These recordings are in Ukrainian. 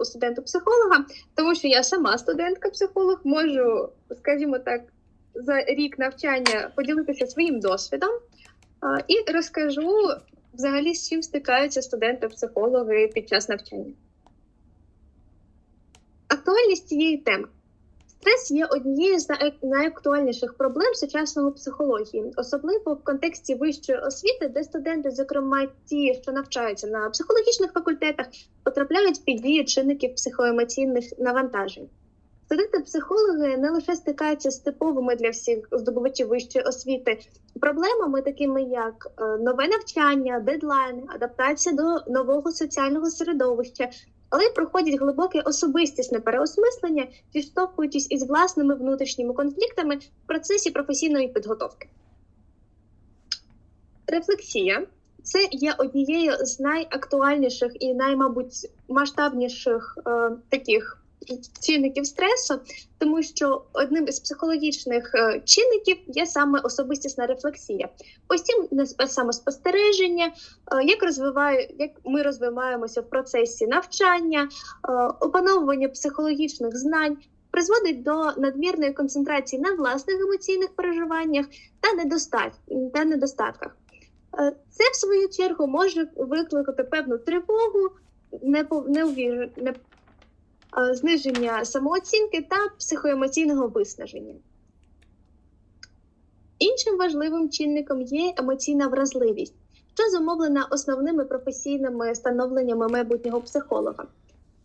у студенту-психолога, тому що я сама студентка-психолог, можу, скажімо так, за рік навчання поділитися своїм досвідом і розкажу взагалі, з чим стикаються студенти-психологи під час навчання. Актуальність цієї теми. Стрес є однією з найактуальніших проблем сучасної психології, особливо в контексті вищої освіти, де студенти, зокрема ті, що навчаються на психологічних факультетах, потрапляють під дію чинників психоемоційних навантажень. Студенти-психологи не лише стикаються з типовими для всіх здобувачів вищої освіти проблемами, такими як е, нове навчання, дедлайни, адаптація до нового соціального середовища, але проходять глибоке особистісне переосмислення, зіштовхуючись із власними внутрішніми конфліктами в процесі професійної підготовки. Рефлексія це є однією з найактуальніших і наймабуть масштабніших е, таких чинників стресу, тому що одним із психологічних е, чинників є саме особистісна рефлексія, постійне спе- самоспостереження, е, як розвиває, як ми розвиваємося в процесі навчання, е, опановування психологічних знань. Призводить до надмірної концентрації на власних емоційних переживаннях та, недостат... та недостатках. Це, в свою чергу, може викликати певну тривогу, непо- не... е, зниження самооцінки та психоемоційного виснаження. Іншим важливим чинником є емоційна вразливість, що зумовлена основними професійними становленнями майбутнього психолога.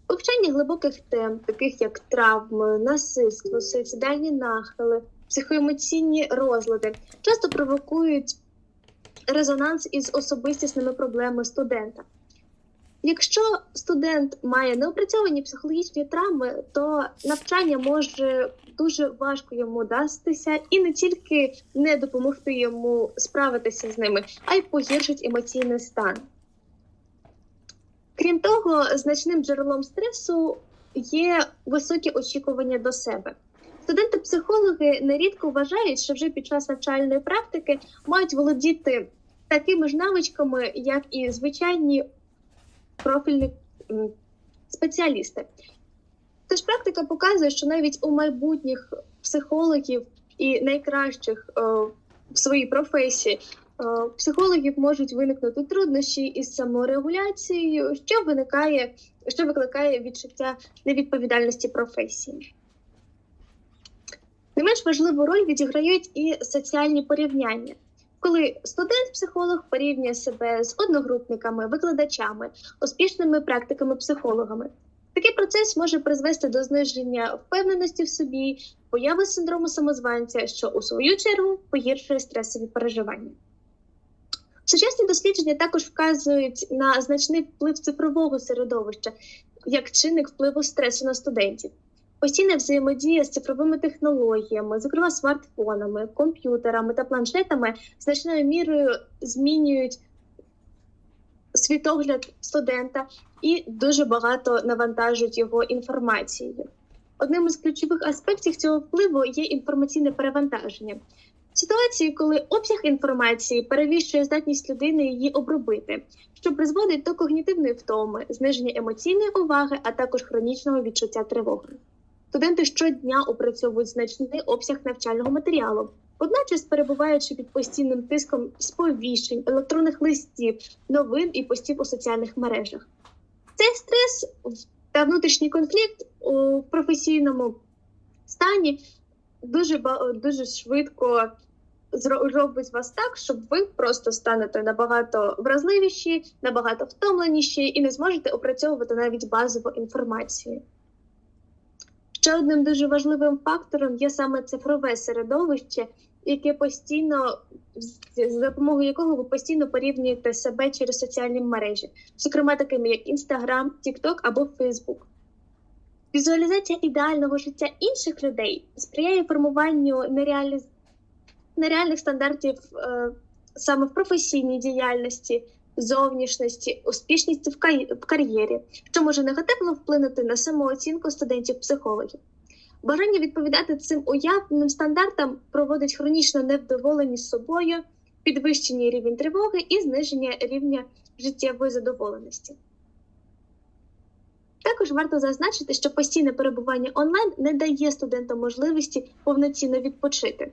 Вивчання глибоких тем, таких як травми, насильство, суїцидальні нахили, психоемоційні розлади, часто провокують резонанс із особистісними проблемами студента. Якщо студент має неопрацьовані психологічні травми, то навчання може дуже важко йому дастися і не тільки не допомогти йому справитися з ними, а й погіршить емоційний стан. Крім того, значним джерелом стресу є високі очікування до себе. Студенти-психологи нерідко вважають, що вже під час навчальної практики мають володіти такими ж навичками, як і звичайні профільні спеціалісти. Тож практика показує, що навіть у майбутніх психологів і найкращих е, в своїй професії е, психологів можуть виникнути труднощі із саморегуляцією, що виникає, що викликає відчуття невідповідальності професії. Не менш важливу роль відіграють і соціальні порівняння. Коли студент-психолог порівнює себе з одногрупниками, викладачами, успішними практиками-психологами, такий процес може призвести до зниження впевненості в собі, появи синдрому самозванця, що у свою чергу погіршує стресові переживання. Сучасні дослідження також вказують на значний вплив цифрового середовища як чинник впливу стресу на студентів. Постійна взаємодія з цифровими технологіями, зокрема смартфонами, комп'ютерами та планшетами, значною мірою змінюють світогляд студента і дуже багато навантажують його інформацією. Одним із ключових аспектів цього впливу є інформаційне перевантаження. Ситуації, коли обсяг інформації перевищує здатність людини її обробити, що призводить до когнітивної втоми, зниження емоційної уваги, а також хронічного відчуття тривоги. Студенти щодня опрацьовують значний обсяг навчального матеріалу, водночас перебуваючи під постійним тиском сповіщень, електронних листів, новин і постів у соціальних мережах. Цей стрес та внутрішній конфлікт у професійному стані дуже дуже швидко зро- робить вас так, щоб ви просто станете набагато вразливіші, набагато втомленіші і не зможете опрацьовувати навіть базову інформацію. Ще одним дуже важливим фактором є саме цифрове середовище, яке постійно з- допомогою якого ви постійно порівнюєте себе через соціальні мережі, зокрема такими як Instagram, TikTok або Facebook. Візуалізація ідеального життя інших людей сприяє формуванню нереальних, нереальних стандартів е, саме в професійній діяльності, зовнішності, успішності в, кар'єрі, що може негативно вплинути на самооцінку студентів-психологів. Бажання відповідати цим уявним стандартам проводить хронічну невдоволеність собою, підвищення рівень тривоги і зниження рівня життєвої задоволеності. Також варто зазначити, що постійне перебування онлайн не дає студентам можливості повноцінно відпочити.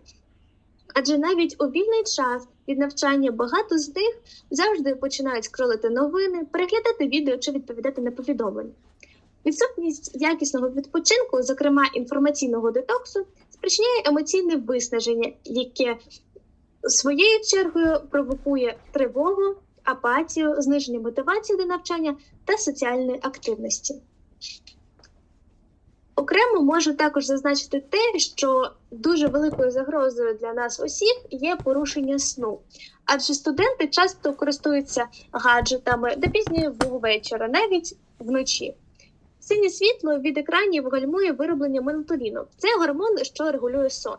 Адже навіть у вільний час від навчання багато з них завжди починають скролити новини, переглядати відео чи відповідати на повідомлення. Відсутність якісного відпочинку, зокрема інформаційного детоксу, спричиняє емоційне виснаження, яке своєю чергою провокує тривогу, апатію, зниження мотивації до навчання та соціальної активності. Окремо можу також зазначити те, що дуже великою загрозою для нас усіх є порушення сну, адже студенти часто користуються гаджетами до пізнього вечора, навіть вночі. Синє світло від екранів гальмує вироблення мелатоніну. Це гормон, що регулює сон,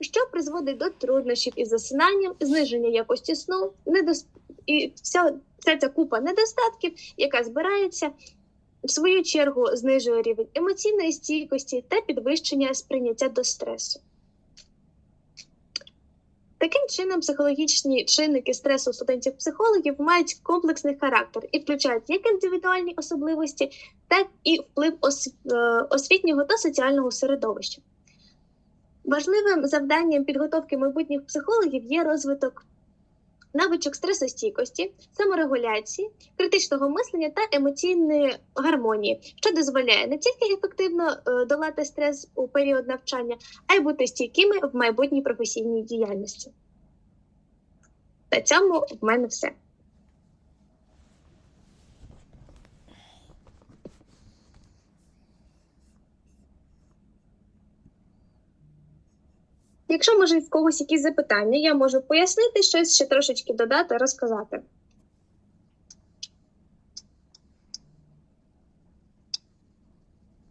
що призводить до труднощів із засинанням, зниження якості сну, недос... і вся, вся ця купа недостатків, яка збирається, в свою чергу знижує рівень емоційної стійкості та підвищення сприйняття до стресу. Таким чином, психологічні чинники стресу студентів-психологів мають комплексний характер і включають як індивідуальні особливості, так і вплив е, освітнього та соціального середовища. Важливим завданням підготовки майбутніх психологів є розвиток навичок стресостійкості, саморегуляції, критичного мислення та емоційної гармонії, що дозволяє не тільки ефективно е, долати стрес у період навчання, а й бути стійкими в майбутній професійній діяльності. На цьому в мене все. Якщо може в когось якісь запитання, я можу пояснити щось ще трошечки додати, розказати.